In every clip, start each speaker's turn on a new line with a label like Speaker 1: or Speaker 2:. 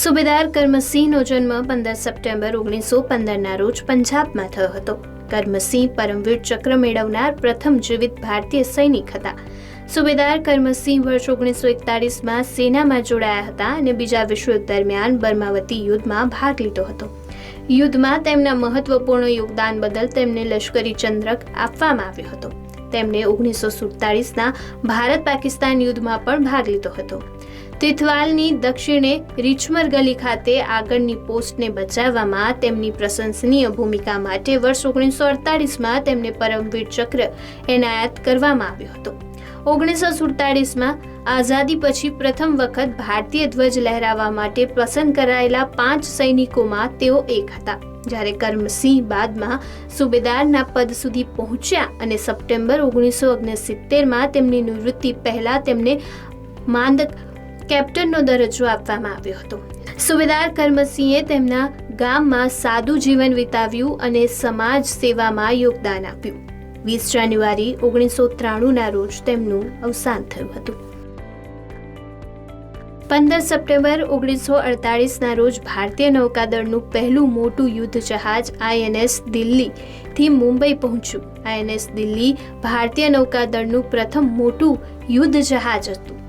Speaker 1: સુબેદાર કર્મસિંહનો જન્મ પંદર સપ્ટેમ્બર ઓગણીસો પંદરના રોજ પંજાબમાં થયો હતો. કર્મસિંહ પરમવીર ચક્ર મેળવનાર પ્રથમ જીવિત ભારતીય સૈનિક હતા. સુબેદાર કર્મસિંહ વર્ષ ઓગણીસો એકતાળીસમાં સેનામાં જોડાયા હતા અને બીજા વિશ્વયુદ્ધ દરમિયાન બર્માવતી યુદ્ધમાં ભાગ લીધો હતો. યુદ્ધમાં તેમના મહત્વપૂર્ણ યોગદાન બદલ તેમને લશ્કરી ચંદ્રક આપવામાં આવ્યો હતો. તેમણે ઓગણીસો સુડતાળીસના ભારત પાકિસ્તાન યુદ્ધમાં પણ ભાગ લીધો હતો. તિથવાલની દક્ષિણે રીછમર ગલી ખાતે આગળની પોસ્ટને બચાવવામાં તેમની પ્રશંસનીય ભૂમિકા માટે વર્ષ ઓગણીસો અડતાલીસમાં તેમને પરમવીર ચક્ર એનાયત કરવામાં આવ્યો હતો. ઓગણીસો સુડતાલીસમાં આઝાદી પછી પ્રથમ વખત ભારતીય ધ્વજ લહેરાવવા માટે પસંદ કરાયેલા પાંચ સૈનિકોમાં તેઓ એક હતા. જ્યારે કર્મસિંહ બાદમાં સુબેદારના પદ સુધી પહોંચ્યા અને સપ્ટેમ્બર ઓગણીસો ઓગણસિત્તેરમાં તેમની નિવૃત્તિ પહેલા તેમને માંદક કેપ્ટનનો દરજ્જો આપવામાં આવ્યો હતો. સુબેદાર કર્મસિંહે તેમના ગામમાં સાદું જીવન વિતાવ્યું અને સમાજ સેવામાં યોગદાન આપ્યું. વીસ જાન્યુઆરી ઓગણીસો ત્રાણુંના રોજ તેમનું અવસાન થયું હતું. પંદર સપ્ટેમ્બર ઓગણીસો અડતાળીસના રોજ ભારતીય નૌકાદળનું પહેલું મોટું યુદ્ધ જહાજ આઈએનએસ દિલ્હીથી મુંબઈ પહોંચ્યું. આઈએનએસ દિલ્હી ભારતીય નૌકાદળનું પ્રથમ મોટું યુદ્ધ જહાજ હતું.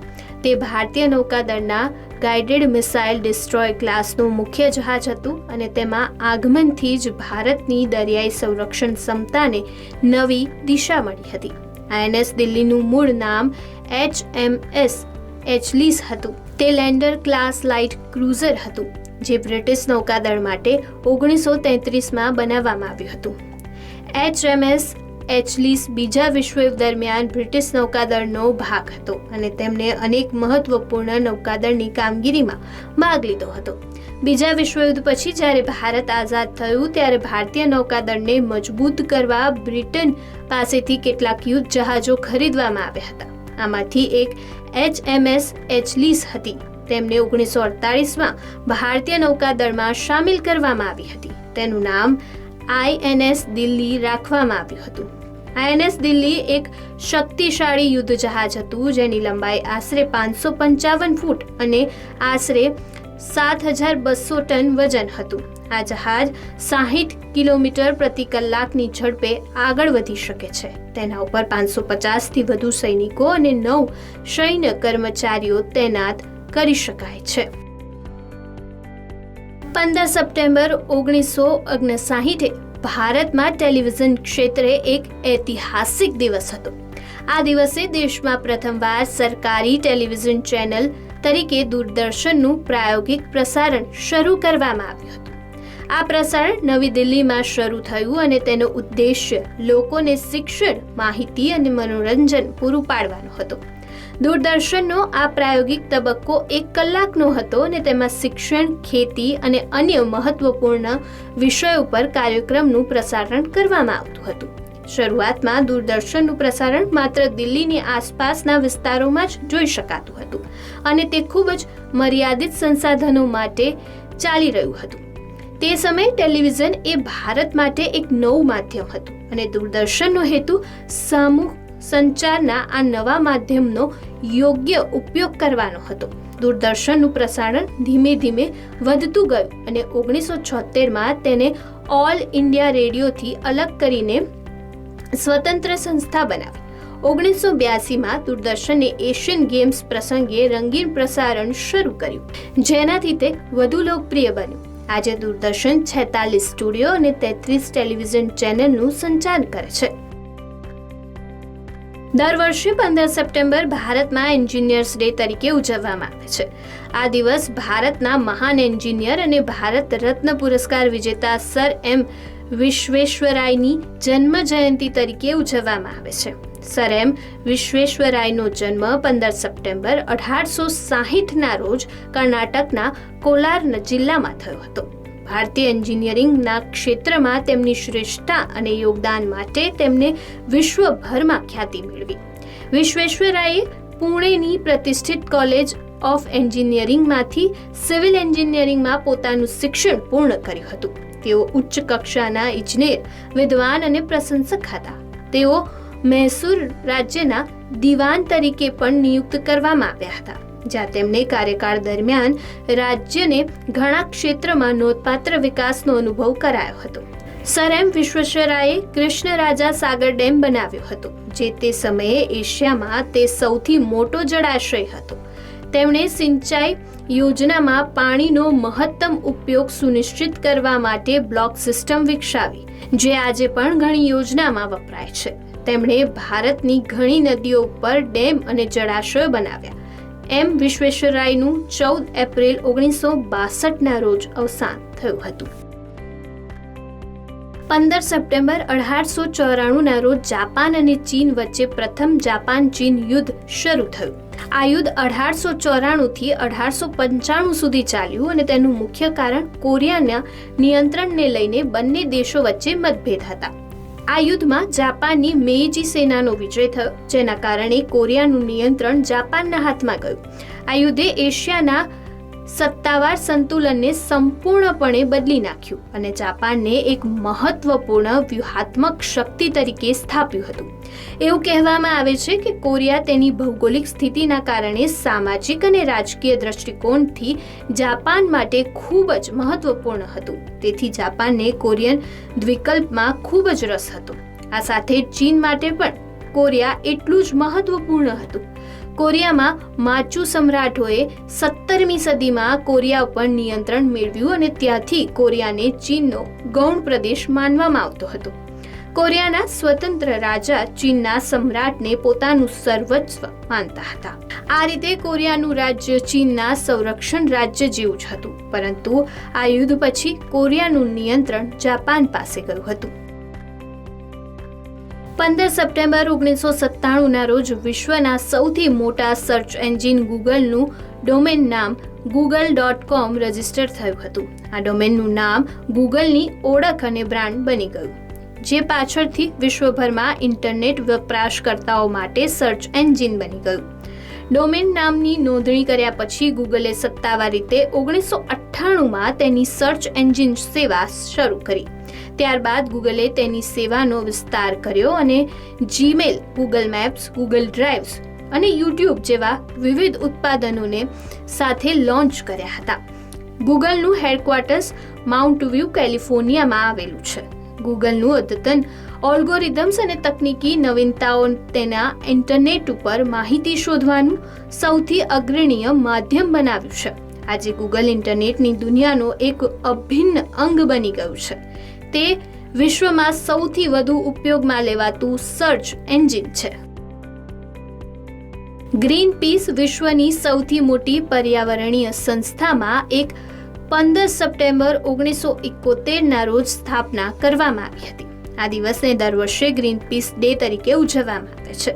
Speaker 1: તે ભારતીય નૌકાદળના ગાઇડેડ મિસાઇલ ડિસ્ટ્રોય ક્લાસનું મુખ્ય જહાજ હતું અને તેમાં આગમનથી જ ભારતની દરિયાઈ સંરક્ષણ ક્ષમતાને નવી દિશા મળી હતી. આઈએનએસ દિલ્હીનું મૂળ નામ એચ એમ એસ એચલીસ હતું. તે લેન્ડર ક્લાસ લાઇટ ક્રુઝર હતું, જે બ્રિટિશ નૌકાદળ માટે ઓગણીસો તેત્રીસમાં બનાવવામાં આવ્યું હતું. એચએમએસ એચલીસ બીજા વિશ્વયુદ્ધ દરમિયાન બ્રિટિશ નૌકાદળનો ભાગ હતો અને તેમણે અનેક મહત્વપૂર્ણ નૌકાદળની કામગીરીમાં ભાગ લીધો હતો. બીજા વિશ્વયુદ્ધ પછી જ્યારે ભારત આઝાદ થયું ત્યારે ભારતીય નૌકાદળને મજબૂત કરવા બ્રિટન પાસેથી કેટલાક યુદ્ધ જહાજો ખરીદવામાં આવ્યા હતા. આમાંથી એક એચએમએસ એચલીસ હતી. તેમને ઓગણીસો અડતાલીસમાં ભારતીય નૌકાદળમાં સામેલ કરવામાં આવી હતી. તેનું નામ આઈએનએસ દિલ્હી રાખવામાં આવ્યું હતું. આઈએનએસ દિલ્હી એક શક્તિશાળી યુદ્ધ જહાજ હતું, જેની લંબાઈ આશરે પાંચસો પંચાવન ફૂટ અને આશરે સાત હજાર બસો ટન વજન હતું. આ જહાજ સાહીઠ કિલોમીટર પ્રતિ કલાકની ઝડપે આગળ વધી શકે છે. તેના ઉપર પાંચસો પચાસથી વધુ સૈનિકો અને નવ સૈન્ય કર્મચારીઓ તૈનાત કરી શકાય છે. પંદર સપ્ટેમ્બર ઓગણીસો ઓગણસાહીઠે ભારતમાં ટેલિવિઝન ક્ષેત્રે એક ઐતિહાસિક દિવસ હતો. આ દિવસે દેશમાં પ્રથમવાર સરકારી ટેલિવિઝન ચેનલ તરીકે દૂરદર્શનનું પ્રાયોગિક પ્રસારણ શરૂ કરવામાં આવ્યું હતું. આ પ્રસારણ નવી દિલ્હીમાં શરૂ થયું અને તેનો ઉદ્દેશ્ય લોકોને શિક્ષણ, માહિતી અને મનોરંજન પૂરું પાડવાનો હતો. દૂરદર્શનનો આ પ્રાયોગિક તબક્કો એક કલાકનો હતો અને તેમાં શિક્ષણ, ખેતી અને અન્ય મહત્વપૂર્ણ વિષયો પર કાર્યક્રમનું પ્રસારણ કરવામાં આવતું હતું. શરૂઆતમાં દૂરદર્શનનું પ્રસારણ માત્ર દિલ્હીની આસપાસના વિસ્તારોમાં જ જોઈ શકાતું હતું અને તે ખૂબ જ મર્યાદિત સંસાધનો માટે ચાલી રહ્યું હતું. તે સમયે ટેલિવિઝન એ ભારત માટે એક નવું માધ્યમ હતું અને દૂરદર્શનનો હેતુ સામૂહિક સંચારના આ નવા માધ્યમનો યોગ્ય ઉપયોગ કરવાનો હતો. દૂરદર્શનનું પ્રસારણ ધીમે ધીમે વધતું ગયું અને ઓગણીસો છોતેરમાં તેને ઓલ ઇન્ડિયા રેડિયોથી અલગ કરીને સ્વતંત્ર સંસ્થા બનાવી. ઓગણીસો બ્યાસીમાં દૂરદર્શને એશિયન ગેમ્સ પ્રસંગે રંગીન પ્રસારણ શરૂ કર્યું, જેનાથી તે વધુ લોકપ્રિય બન્યું. આજે દૂરદર્શન છેતાલીસ સ્ટુડિયો અને તેત્રીસ ટેલિવિઝન ચેનલનું સંચાલન કરે છે. દર વર્ષે પંદર સપ્ટેમ્બર ભારતમાં એન્જિનિયર્સ ડે તરીકે ઉજવવામાં આવે છે. આ દિવસ ભારતના મહાન એન્જિનિયર અને ભારત રત્ન પુરસ્કાર વિજેતા સર એમ વિશ્વેશ્વરાયની જન્મ જયંતિ તરીકે ઉજવવામાં આવે છે. સરેમ વિશ્વેશ્વરાયનો જન્મ પંદર સપ્ટેમ્બર અઢારસો સાહીઠના રોજ કર્ણાટકના કોલાર જિલ્લામાં થયો હતો. ભારતીય એન્જિનિયરિંગના ક્ષેત્રમાં તેમની શ્રેષ્ઠતા અને યોગદાન માટે તેમને વિશ્વભરમાં ખ્યાતિ મેળવી. વિશ્વેશ્વરાયે પુણેની પ્રતિષ્ઠિત કોલેજ ઓફ એન્જિનિયરિંગમાંથી સિવિલ એન્જિનિયરિંગમાં પોતાનું શિક્ષણ પૂર્ણ કર્યું હતું. તેઓ ઉચ્ચ કક્ષાના ઇજનેર, વિદ્વાન અને પ્રશંસક હતા. તેઓ મૈસૂર રાજ્યના દિવાન તરીકે પણ નિયુક્ત કરવામાં આવ્યા હતા, જ્યાં તેમણે કાર્યકાળ દરમિયાન રાજ્યને ઘણા ક્ષેત્રમાં નોંધપાત્ર વિકાસનો અનુભવ કરાયો હતો. સર એમ વિશ્વેશ્વરાએ કૃષ્ણરાજા સાગર ડેમ બનાવ્યો હતો, જે તે સમયે એશિયામાં તે સૌથી મોટો જળાશય હતો. તેમણે સિંચાઈ યોજનામાં પાણીનો મહત્તમ ઉપયોગ સુનિશ્ચિત કરવા માટે બ્લોક સિસ્ટમ વિકસાવી, જે આજે પણ ઘણી યોજનામાં વપરાય છે. તેમણે ભારતની ઘણી નદીઓ પર ડેમ અને જળાશયો બનાવ્યા. એમ વિશ્વેશ્વરાયનું ચૌદ એપ્રિલ ઓગણીસો બાસઠના રોજ અવસાન થયું હતું. પંદર સપ્ટેમ્બર અઢારસો ચોરાણુંના રોજ જાપાન અને ચીન વચ્ચે પ્રથમ જાપાન ચીન યુદ્ધ શરૂ થયું. આ યુદ્ધ અઢારસો ચોરાણુંથી અઢારસો પંચાણું સુધી ચાલ્યું અને તેનું મુખ્ય કારણ કોરિયાના નિયંત્રણને લઈને બંને દેશો વચ્ચે મતભેદ હતા. આ યુદ્ધમાં જાપાનની મેઈજી સેનાનો વિજય થયો, જેના કારણે કોરિયાનું નિયંત્રણ જાપાનના હાથમાં ગયું. આ યુદ્ધે એશિયાના સત્તાવાર સંતુલનને સંપૂર્ણપણે બદલી નાખ્યું અને જાપાનને એક મહત્વપૂર્ણ વ્યૂહાત્મક શક્તિ તરીકે સ્થાપ્યું હતું. એવું કહેવામાં આવે છે કે કોરિયા તેની ભૌગોલિક સ્થિતિના કારણે સામાજિક અને રાજકીય દ્રષ્ટિકોણથી જાપાન માટે ખૂબ જ મહત્વપૂર્ણ હતું. તેથી જાપાનને કોરિયન દ્વિકલ્પમાં ખૂબ જ રસ હતો. આ સાથે ચીન માટે પણ કોરિયા એટલું જ મહત્વપૂર્ણ હતું. કોરિયામાં માચુ સમ્રાટોએ સત્તરમી સદીમાં કોરિયા ઉપર નિયંત્રણ મેળવ્યું અને ત્યાંથી કોરિયાને ચીનનો ગૌણ પ્રદેશ માનવામાં આવતો હતો. કોરિયાના સ્વતંત્ર રાજા ચીનના સમ્રાટને પોતાનું સર્વસ્વ માનતા હતા. આ રીતે કોરિયાનું રાજ્ય ચીનના સંરક્ષણ રાજ્ય જેવું જ હતું. પરંતુ આ યુદ્ધ પછી કોરિયાનું નિયંત્રણ જાપાન પાસે ગયું હતું. પંદર સપ્ટેમ્બર ઓગણીસો સત્તાણુંના રોજ વિશ્વના સૌથી મોટા સર્ચ એન્જિન ગૂગલનું ડોમેન નામ ગૂગલ ડોટ કોમ રજિસ્ટર થયું હતું. આ ડોમેનનું નામ ગૂગલની ઓળખ અને બ્રાન્ડ બની ગયું. જે પાછળથી વિશ્વભરમાં ઇન્ટરનેટ વપરાશકર્તાઓ માટે સર્ચ એન્જિન બની ગયું. ડોમેન નામની નોંધણી કર્યા પછી ગૂગલે સત્તાવાર રીતે ઓગણીસો અઠ્ઠાણુંમાં તેની સર્ચ એન્જિન સેવા શરૂ કરી. ત્યારબાદ ગૂગલે તેની સેવાનો વિસ્તાર કર્યો અને Gmail Google maps Google drives અને યુટ્યુબ જેવા વિવિધ ઉત્પાદનોને સાથે લોન્ચ કર્યા હતા. ગૂગલનું હેડક્વાર્ટર્સ માઉન્ટ વ્યૂ કેલિફોર્નિયામાં આવેલું છે. ગૂગલનું અદ્યતન ઓલ્ગોરિધમ્સ અને તકનીકી નવીનતાઓ તેના ઇન્ટરનેટ ઉપર માહિતી શોધવાનું સૌથી અગ્રણીય માધ્યમ બનાવ્યું છે. આજે ગૂગલ ઇન્ટરનેટની દુનિયાનો એક અભિન્ન અંગ બની ગયું છે. તે વિશ્વમાં સૌથી વધુ ઉપયોગમાં લેવાતું સર્ચ એન્જિન છે. ગ્રીન પીસ વિશ્વની સૌથી મોટી પર્યાવરણીય સંસ્થામાં એક પંદર સપ્ટેમ્બર ઓગણીસો ઇકોતેરના રોજ સ્થાપના કરવામાં આવી હતી. આ દિવસને દર વર્ષે ગ્રીન પીસ ડે તરીકે ઉજવવામાં આવે છે.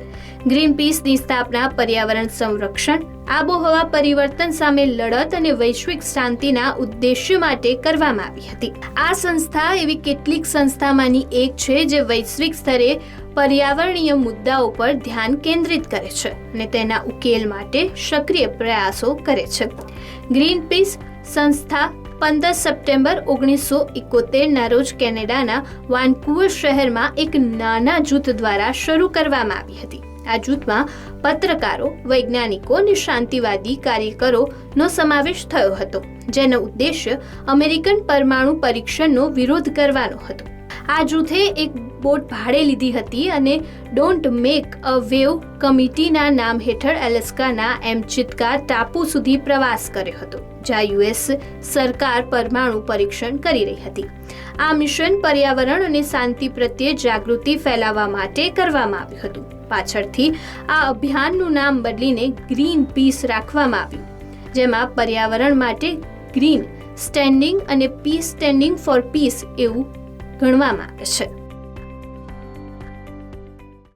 Speaker 1: ગ્રીન પીસની સ્થાપના, પર્યાવરણ સંરક્ષણ, આબોહવા પરિવર્તન સામે લડત અને વૈશ્વિક શાંતિના ઉદ્દેશ્ય માટે કરવામાં આવી હતી. આ સંસ્થા એવી કેટલીક સંસ્થામાંની એક છે જે વૈશ્વિક સ્તરે પર્યાવરણીય મુદ્દાઓ પર ધ્યાન કેન્દ્રિત કરે છે અને તેના ઉકેલ માટે સક્રિય પ્રયાસો કરે છે. ગ્રીન પીસ સંસ્થા પંદર સપ્ટેમ્બર ઓગણીસો ઇકોતેરના રોજ કેનેડાના વાનકુવર શહેરમાં એક નાના જૂથ દ્વારા શરૂ કરવામાં આવી હતી. આ જૂથમાં પત્રકારો, વૈજ્ઞાનિકો અને શાંતિવાદી કાર્યકરોનો સમાવેશ થયો હતો, જેનો ઉદ્દેશ્ય અમેરિકન પરમાણુ પરીક્ષણનો વિરોધ કરવાનો હતો. આ જૂથે એક બોટ ભાડે લીધી હતી અને ડોન્ટ મેક અ વેવ કમિટીના નામ હેઠળ એલેસ્કાના એમ ચિત્કાર ટાપુ સુધી પ્રવાસ કર્યો હતો, જ્યાં યુએસ સરકાર પરમાણુ પરીક્ષણ કરી રહી હતી. આ મિશન પર્યાવરણ અને શાંતિ પ્રત્યે જાગૃતિ ફેલાવવા માટે કરવામાં આવ્યું હતું. પાછળથી આ અભિયાનનું નામ બદલીને ગ્રીન પીસ રાખવામાં આવ્યું, જેમાં પર્યાવરણ માટે ગ્રીન સ્ટેન્ડિંગ અને પીસ સ્ટેન્ડિંગ ફોર પીસ એવું ગણવામાં આવે છે.